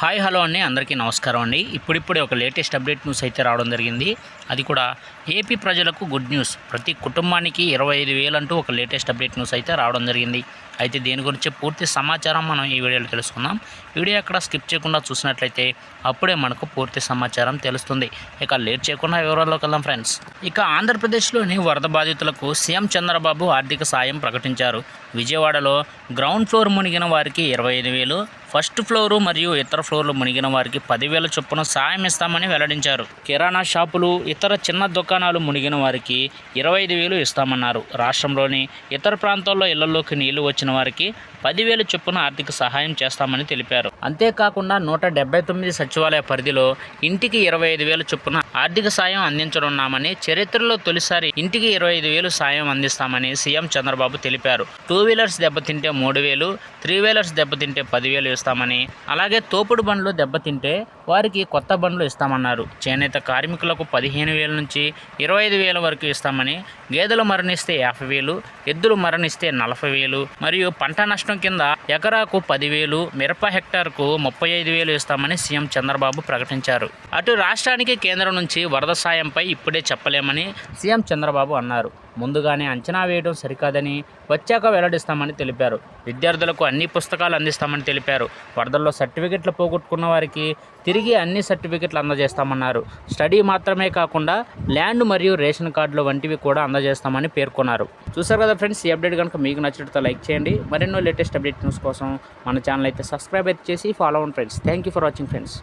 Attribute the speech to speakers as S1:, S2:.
S1: Hi hello అండి. అందరికీ నమస్కారం అండి. ఇప్పుడిప్పుడే ఒక లేటెస్ట్ అప్డేట్ న్యూస్ అయితే రావడం జరిగింది. అది కూడా ఏపీ ప్రజలకు గుడ్ న్యూస్. ప్రతి కుటుంబానికి ఇరవై ఐదు వేలంటూ ఒక లేటెస్ట్ అప్డేట్ న్యూస్ అయితే రావడం జరిగింది. అయితే దీని గురించి పూర్తి సమాచారం మనం ఈ వీడియోలో తెలుసుకుందాం. వీడియో అక్కడ స్కిప్ చేయకుండా చూసినట్లయితే అప్పుడే మనకు పూర్తి సమాచారం తెలుస్తుంది. ఇక లేట్ చేయకుండా వివరాల్లోకి వెళ్దాం ఫ్రెండ్స్. ఇక ఆంధ్రప్రదేశ్లోని వరద బాధితులకు సీఎం చంద్రబాబు ఆర్థిక సాయం ప్రకటించారు. విజయవాడలో గ్రౌండ్ ఫ్లోర్ మునిగిన వారికి ఇరవై ఐదు వేలు ఫస్ట్ ఫ్లోరు మరియు ఇతర ఫ్లోర్లు మునిగిన వారికి పదివేల చొప్పున సాయం ఇస్తామని వెల్లడించారు. కిరాణా షాపులు ఇతర చిన్న దుకాణాలు మునిగిన వారికి ఇరవై ఐదు వేలు ఇస్తామన్నారు. రాష్ట్రంలోని ఇతర ప్రాంతాల్లో ఇళ్ళలోకి నీళ్ళు వచ్చిన వారికి పదివేలు చొప్పున ఆర్థిక సహాయం చేస్తామని తెలిపారు. అంతేకాకుండా నూట డెబ్బై తొమ్మిది సచివాలయ పరిధిలో ఇంటికి ఇరవై ఐదు వేల చొప్పున ఆర్థిక సాయం అందించనున్నామని చరిత్రలో తొలిసారి ఇంటికి ఇరవై ఐదు వేలు సాయం అందిస్తామని సీఎం చంద్రబాబు తెలిపారు. టూ వీలర్స్ దెబ్బతింటే మూడు వేలు త్రీ వీలర్స్ దెబ్బతింటే పదివేలు ఇస్తామని అలాగే తోపుడు బండ్లు దెబ్బతింటే వారికి కొత్త బండ్లు ఇస్తామన్నారు. చేనేత కార్మికులకు పదిహేను వేల నుంచి ఇరవై ఐదు వేల వరకు ఇస్తామని గేదెలు మరణిస్తే యాభై వేలు ఎద్దులు మరణిస్తే నలభై వేలు మరియు పంట నష్టం కింద ఎకరాకు పదివేలు మిరప హెక్టార్కు ముప్పై ఐదు వేలు ఇస్తామని సీఎం చంద్రబాబు ప్రకటించారు. అటు రాష్ట్రానికి కేంద్రం నుంచి వరద సాయంపై ఇప్పుడే చెప్పలేమని సీఎం చంద్రబాబు అన్నారు. ముందుగానే అంచనా వేయడం సరికాదని వచ్చాక వెల్లడిస్తామని తెలిపారు. విద్యార్థులకు అన్ని పుస్తకాలు అందిస్తామని తెలిపారు. వరదల్లో సర్టిఫికెట్లు పోగొట్టుకున్న వారికి తిరిగి అన్ని సర్టిఫికెట్లు అందజేస్తామన్నారు. స్టడీ మాత్రమే కాకుండా ల్యాండ్ మరియు రేషన్ కార్డులు వంటివి కూడా అందజేస్తామని పేర్కొన్నారు. చూసారు కదా ఫ్రెండ్స్ ఈ అప్డేట్ కనుక మీకు నచ్చినట్లయితే లైక్ చేయండి. మరెన్నో లేటెస్ట్ అప్డేట్ న్యూస్ కోసం మన ఛానల్ అయితే సబ్స్క్రైబ్ అయితే చేసి ఫాలో అవ్వండి friends. Thank you for watching friends